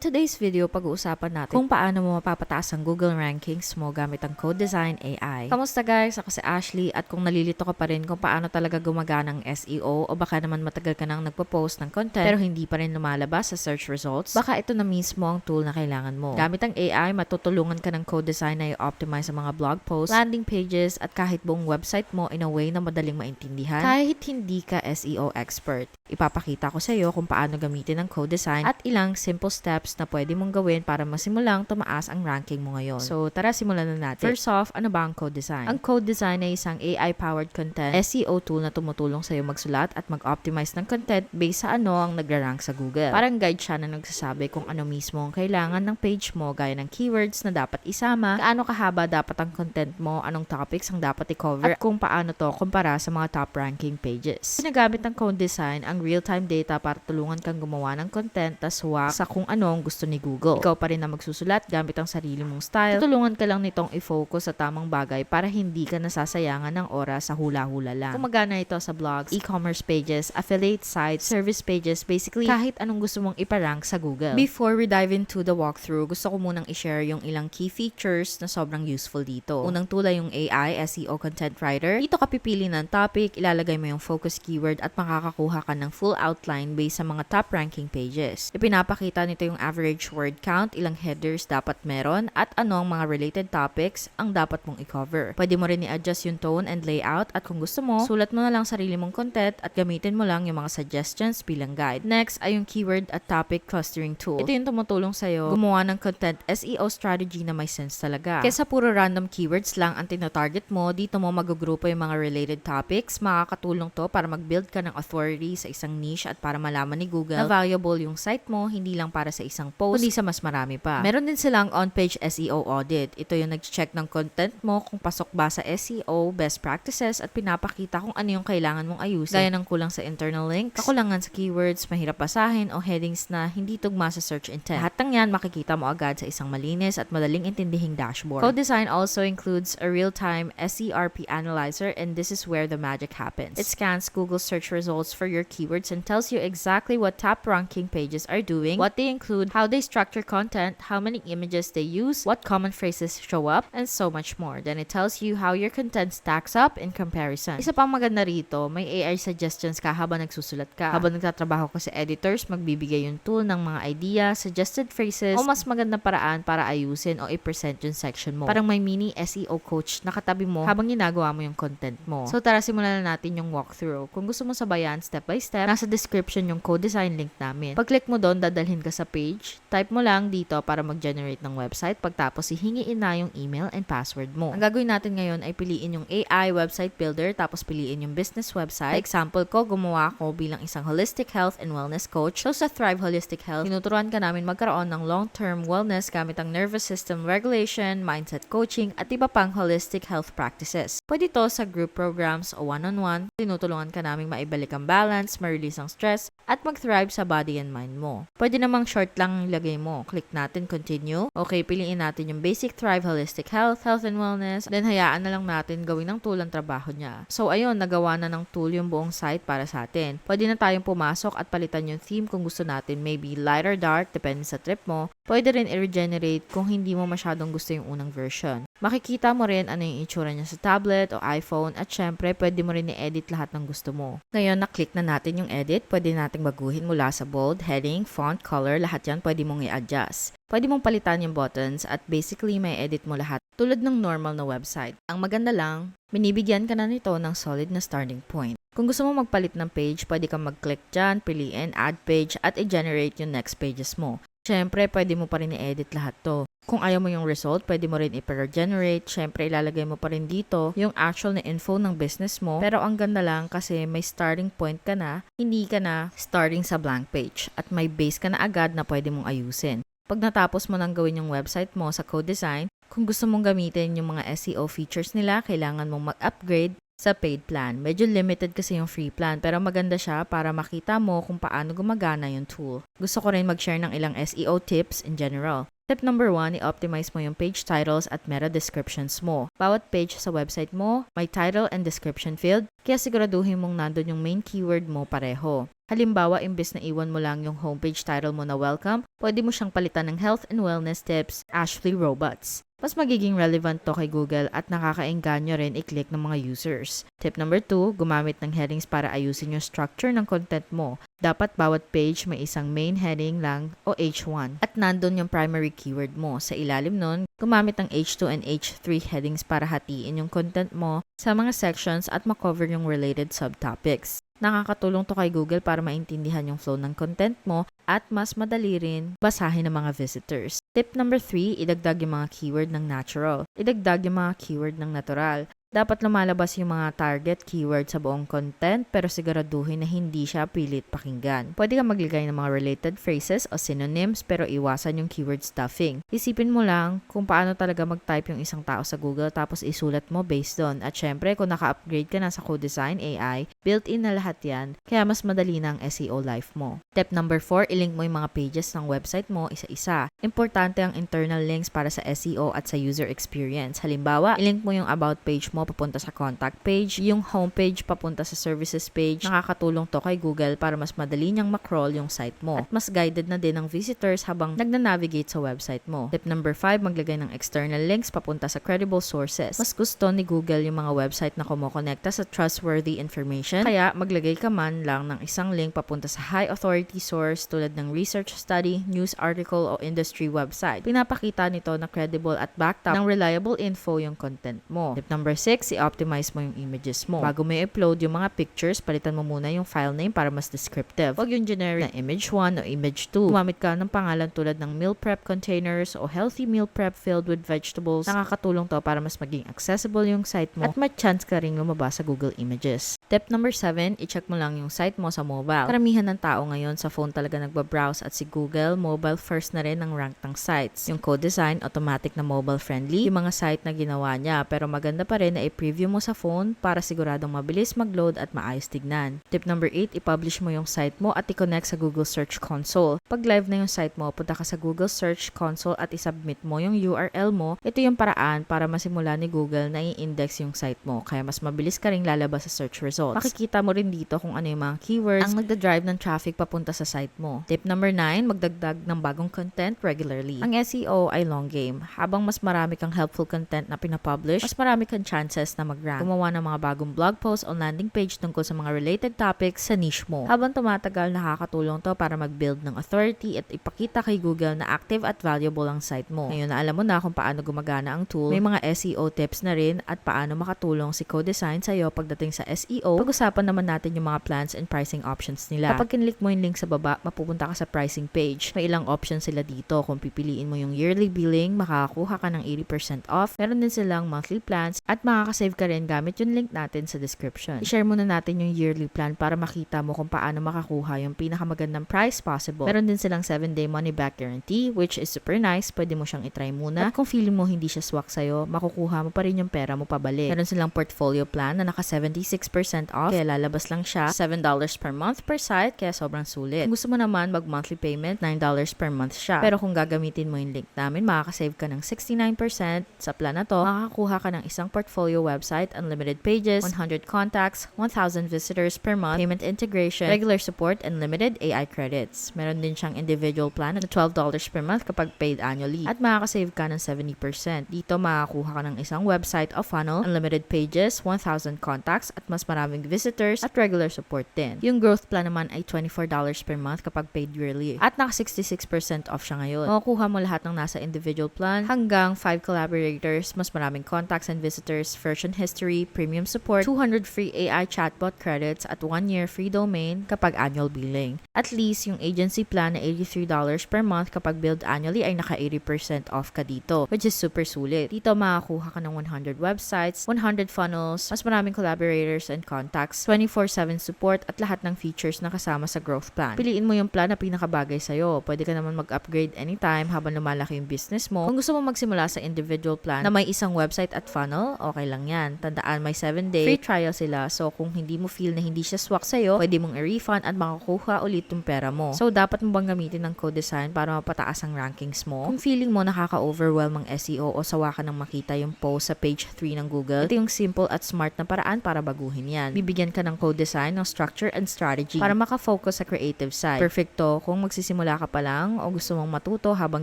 today's video, pag-uusapan natin kung paano mo mapapataas ang Google rankings mo gamit ang Code Design AI. Kamusta guys? Ako si Ashley at kung nalilito ka pa rin kung paano talaga gumagana ang SEO o baka naman matagal ka nang nagpo-post ng content pero hindi pa rin lumalabas sa search results, baka ito na mismo ang tool na kailangan mo. Gamit ang AI, matutulungan ka ng Code Design na i-optimize ang mga blog posts, landing pages at kahit buong website mo in a way na madaling maintindihan kahit hindi ka SEO expert. Ipapakita ko sa iyo kung paano gamitin ang Code Design at ilang simple steps na pwede mong gawin para masimulang tumaas ang ranking mo ngayon. So, tara simulan na natin. First off, ano ba ang Code Design? Ang Code Design ay isang AI-powered content SEO tool na tumutulong sa iyo magsulat at mag-optimize ng content based sa ano ang nagra-rank sa Google. Parang guide siya na nagsasabi kung ano mismo ang kailangan ng page mo gaya ng keywords na dapat isama, gaano kahaba dapat ang content mo, anong topics ang dapat i-cover, at kung paano to kumpara sa mga top ranking pages. Ginagamit ng Code Design ang real-time data para tulungan kang gumawa ng content tas huwag sa kung ano ang gusto ni Google. Ikaw pa rin na magsusulat gamit ang sarili mong style. Tutulungan ka lang nitong i-focus sa tamang bagay para hindi ka nasasayangan ng oras sa hula-hula lang. Kumagana ito sa blogs, e-commerce pages, affiliate sites, service pages, basically kahit anong gusto mong iparank sa Google. Before we dive into the walkthrough, gusto ko munang i-share yung ilang key features na sobrang useful dito. Unang tulay yung AI, SEO Content Writer. Dito ka pipili ng topic, ilalagay mo yung focus keyword at makakakuha ka ng full outline based sa mga top ranking pages. Ipinapakita nito yung average word count, ilang headers dapat meron, at ano ang mga related topics ang dapat mong i-cover. Pwede mo rin i-adjust yung tone and layout at kung gusto mo, sulat mo na lang sarili mong content at gamitin mo lang yung mga suggestions bilang guide. Next ay yung keyword at topic clustering tool. Ito yung tumutulong sa'yo gumawa ng content SEO strategy na may sense talaga. Kesa puro random keywords lang ang tinatarget mo, dito mo magugrupo yung mga related topics. Makakatulong to para mag-build ka ng authority sa isang niche at para malaman ni Google na valuable yung site mo, hindi lang para sa isang post, kundi sa mas marami pa. Meron din silang on-page SEO audit. Ito yung nag-check ng content mo kung pasok ba sa SEO, best practices, at pinapakita kung ano yung kailangan mong ayusin. Gaya ng kulang sa internal links, kakulangan sa keywords, mahirap basahin, o headings na hindi tugma sa search intent. Lahat ng yan makikita mo agad sa isang malinis at madaling intindihing dashboard. Code design also includes a real-time SERP analyzer and this is where the magic happens. It scans Google search results for your keywords and tells you exactly what top ranking pages are doing, what they include, how they structure content, how many images they use, what common phrases show up, and so much more. Then it tells you how your content stacks up in comparison. Isa pang maganda rito, may AI suggestions ka habang nagsusulat ka. Habang nagtatrabaho ka sa editors, magbibigay yung tool ng mga idea, suggested phrases, o mas maganda paraan para ayusin o i-present yung section mo. Parang may mini SEO coach na katabi mo habang ginagawa mo yung content mo. So tara, simulan na natin yung walkthrough. Kung gusto mo sabayan step by step, nasa description yung code design link namin. Pag-click mo doon, dadalhin ka sa page. Type mo lang dito para mag-generate ng website. Pagtapos, hihingiin na yung email and password mo. Ang gagawin natin ngayon ay piliin yung AI website builder, tapos piliin yung business website. Sa example ko, gumawa ako bilang isang holistic health and wellness coach. So sa Thrive Holistic Health, tinuturuan ka namin magkaroon ng long-term wellness gamit ang nervous system regulation, mindset coaching, at iba pang holistic health practices. Pwede to sa group programs o one-on-one. Tinutulungan ka namin maibalik ang balance, ma-release ang stress, at mag-thrive sa body and mind mo. Pwede namang short lang ilagay mo. Click natin continue. Okay, piliin natin yung basic Thrive Holistic Health, Health and Wellness. Then hayaan na lang natin gawin ng tool ang trabaho niya. So ayun, nagawa na ng tool yung buong site para sa atin. Pwede na tayong pumasok at palitan yung theme kung gusto natin. Maybe light or dark, depende sa trip mo. Pwede rin i-regenerate kung hindi mo masyadong gusto yung unang version. Makikita mo rin ano yung itsura niya sa tablet o iPhone at syempre pwede mo rin i-edit lahat ng gusto mo. Ngayon na-click na natin yung edit, pwede nating baguhin mula sa bold, heading, font, color, lahat yan pwede mong i-adjust. Pwede mong palitan yung buttons at basically may edit mo lahat tulad ng normal na website. Ang maganda lang, binibigyan ka na nito ng solid na starting point. Kung gusto mo magpalit ng page, pwede kang mag-click dyan, piliin, add page, at i-generate yung next pages mo. Siyempre, pwede mo pa rin i-edit lahat to. Kung ayaw mo yung result, pwede mo rin i-regenerate. Siyempre, ilalagay mo pa rin dito yung actual na info ng business mo. Pero ang ganda lang kasi may starting point ka na, hindi ka na starting sa blank page. At may base ka na agad na pwede mong ayusin. Pag natapos mo nang gawin yung website mo sa code design, kung gusto mong gamitin yung mga SEO features nila, kailangan mong mag-upgrade sa paid plan. Medyo limited kasi yung free plan pero maganda siya para makita mo kung paano gumagana yung tool. Gusto ko rin mag-share ng ilang SEO tips in general. Tip number one, i-optimize mo yung page titles at meta descriptions mo. Bawat page sa website mo, may title and description field, kaya siguraduhin mong nandun yung main keyword mo pareho. Halimbawa, imbes na iwan mo lang yung homepage title mo na welcome, pwede mo siyang palitan ng health and wellness tips, Ashley Robots. Mas magiging relevant to kay Google at nakakaengganyo rin i-click ng mga users. Tip number 2, gumamit ng headings para ayusin yung structure ng content mo. Dapat bawat page may isang main heading lang o H1 at nandun yung primary keyword mo. Sa ilalim nun, gumamit ng H2 and H3 headings para hatiin yung content mo sa mga sections at makover yung related subtopics. Nakakatulong to kay Google para maintindihan yung flow ng content mo at mas madali rin basahin ng mga visitors. Tip number 3, idagdag yung mga keyword ng natural. Idagdag yung mga keyword ng natural. Dapat lumalabas yung mga target keyword sa buong content pero siguraduhin na hindi siya pilit pakinggan. Pwede ka maglagay ng mga related phrases o synonyms pero iwasan yung keyword stuffing. Isipin mo lang kung paano talaga mag-type yung isang tao sa Google tapos isulat mo based on. At syempre, kung naka-upgrade ka na sa CodeDesign AI, built-in na lahat yan, kaya mas madali na ang SEO life mo. Step number 4, ilink mo yung mga pages ng website mo isa-isa. Importante ang internal links para sa SEO at sa user experience. Halimbawa, ilink mo yung about page mo papunta sa contact page, yung homepage papunta sa services page. Nakakatulong to kay Google para mas madali niyang makroll yung site mo. At mas guided na din ang visitors habang nagna-navigate sa website mo. Tip number 5, maglagay ng external links papunta sa credible sources. Mas gusto ni Google yung mga website na kumukonekta sa trustworthy information. Kaya maglagay ka man lang ng isang link papunta sa high authority source tulad ng research study, news article o industry website. Pinapakita nito na credible at backed up ng reliable info yung content mo. Tip number 6, i-optimize mo yung images mo. Bago mo i-upload yung mga pictures, palitan mo muna yung file name para mas descriptive. Huwag yung generic na image 1 o image 2. Gumamit ka ng pangalan tulad ng meal prep containers o healthy meal prep filled with vegetables. Nakakatulong to para mas maging accessible yung site mo at may chance ka ring lumabas sa Google Images. Tip number 7, i-check mo lang yung site mo sa mobile. Karamihan ng tao ngayon sa phone talaga nagbabrowse at si Google, mobile first na rin ang rank ng sites. Yung code design, automatic na mobile friendly, yung mga site na ginawa niya. Pero maganda pa rin na i-preview mo sa phone para siguradong mabilis mag-load at maayos tignan. Tip number 8, i-publish mo yung site mo at i-connect sa Google Search Console. Pag live na yung site mo, punta ka sa Google Search Console at i-submit mo yung URL mo. Ito yung paraan para masimula ni Google na i-index yung site mo. Kaya mas mabilis ka ring lalabas sa search results. Makikita mo rin dito kung ano yung mga keywords ang nagda-drive ng traffic papunta sa site mo. Tip number 9, magdagdag ng bagong content regularly. Ang SEO ay long game. Habang mas marami kang helpful content na pinapublish, mas marami kang chances na mag-rank. Gumawa ng mga bagong blog post o landing page tungkol sa mga related topics sa niche mo. Habang tumatagal, nakakatulong to para mag-build ng authority at ipakita kay Google na active at valuable ang site mo. Ngayon na alam mo na kung paano gumagana ang tool, may mga SEO tips na rin at paano makatulong si CodeDesign sa iyo pagdating sa SEO. Pag-usapan naman natin yung mga plans and pricing options nila. Kapag kinlik mo yung link sa baba, mapupunta ka sa pricing page. May ilang options sila dito. Kung pipiliin mo yung yearly billing, makakakuha ka ng 80% off. Meron din silang monthly plans at makakasave ka rin gamit yung link natin sa description. I-share muna natin yung yearly plan para makita mo kung paano makakuha yung pinakamagandang price possible. Meron din silang 7-day money back guarantee which is super nice. Pwede mo siyang itry muna. At kung feeling mo hindi siya swak sa'yo, makukuha mo pa rin yung pera mo pabalik. Meron silang portfolio plan na naka 76% off kaya lalabas lang siya $7 per month per site kaya sobrang sulit. Kung gusto mo naman mag monthly payment, $9 per month siya. Pero kung gagamitin mo yung link namin, makakasave ka ng 69% sa plan na to. Makakakuha ka ng isang portfolio website, unlimited pages, 100 contacts, 1,000 visitors per month, payment integration, regular support, and limited AI credits. Meron din siyang individual plan na $12 per month kapag paid annually. At makakasave ka ng 70%. Dito makakakuha ka ng isang website o funnel, unlimited pages, 1,000 contacts, at mas maraming visitors at regular support din. Yung growth plan naman ay $24 per month kapag paid yearly. At naka 66% off siya ngayon. Makukuha mo lahat ng nasa individual plan hanggang 5 collaborators, mas maraming contacts and visitors, version history, premium support, 200 free AI chatbot credits at 1 year free domain kapag annual billing. At least yung agency plan na $83 per month kapag billed annually ay naka 80% off ka dito, which is super sulit. Dito makakuha ka ng 100 websites, 100 funnels, mas maraming collaborators and contacts, 24/7 support at lahat ng features na kasama sa growth plan. Piliin mo yung plan na pinakabagay sa'yo. Pwede ka naman mag-upgrade anytime habang lumalaki yung business mo. Kung gusto mo magsimula sa individual plan na may isang website at funnel, okay lang yan. Tandaan, may 7 day free trial sila. So, kung hindi mo feel na hindi siya swak sa'yo, pwede mong i-refund at makakuha ulit yung pera mo. So, dapat mo bang gamitin ng code design para mapataas ang rankings mo? Kung feeling mo nakaka-overwhelm ang SEO o sawa ka nang makita yung post sa page 3 ng Google, ito yung simple at smart na paraan para baguhin yan. Bibigyan ka ng code design ng structure and strategy para makafocus sa creative side. Perfecto kung magsisimula ka pa lang o gusto mong matuto habang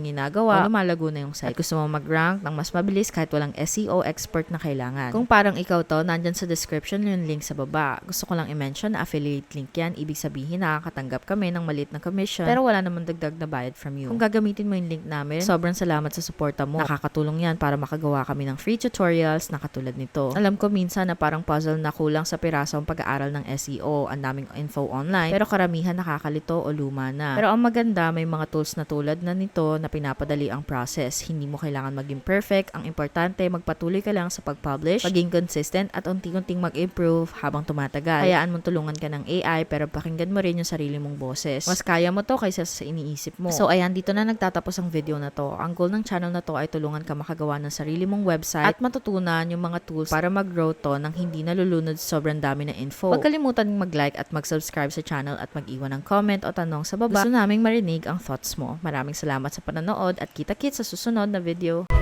ginagawa o lumalago na yung site. At gusto mong mag-rank ng mas mabilis kahit walang SEO expert na kailangan. Kung parang ikaw to, nandyan sa description yung link sa baba. Gusto ko lang i-mention na affiliate link yan. Ibig sabihin nakakatanggap kami ng maliit na commission pero wala naman dagdag na bayad from you. Kung gagamitin mo yung link namin, sobrang salamat sa suporta mo. Nakakatulong yan para makagawa kami ng free tutorials na katulad nito. Alam ko minsan na parang puzzle na kulang sa piraso ang pag-aaral ng SEO. Ang daming info online pero karamihan nakakalito o luma na. Pero ang maganda, may mga tools na tulad na nito na pinapadali ang process. Hindi mo kailangan maging perfect. Ang importante, magpatuloy ka lang sa pag-publish, maging consistent at unti-unting mag-improve habang tumatagal. Hayaan mong tulungan ka ng AI pero pakinggan mo rin yung sarili mong boses. Mas kaya mo to kaysa sa iniisip mo. So ayan, dito na nagtatapos ang video na to. Ang goal ng channel na to ay tulungan ka makagawa ng sarili mong website at matutunan yung mga tools para mag-grow to nang hindi nalulunod sobrang dami na info. Huwag kalimutan mag-like at mag-subscribe sa channel at mag-iwan ng comment o tanong sa baba. Gusto naming marinig ang thoughts mo. Maraming salamat sa panonood at kita-kits sa susunod na video.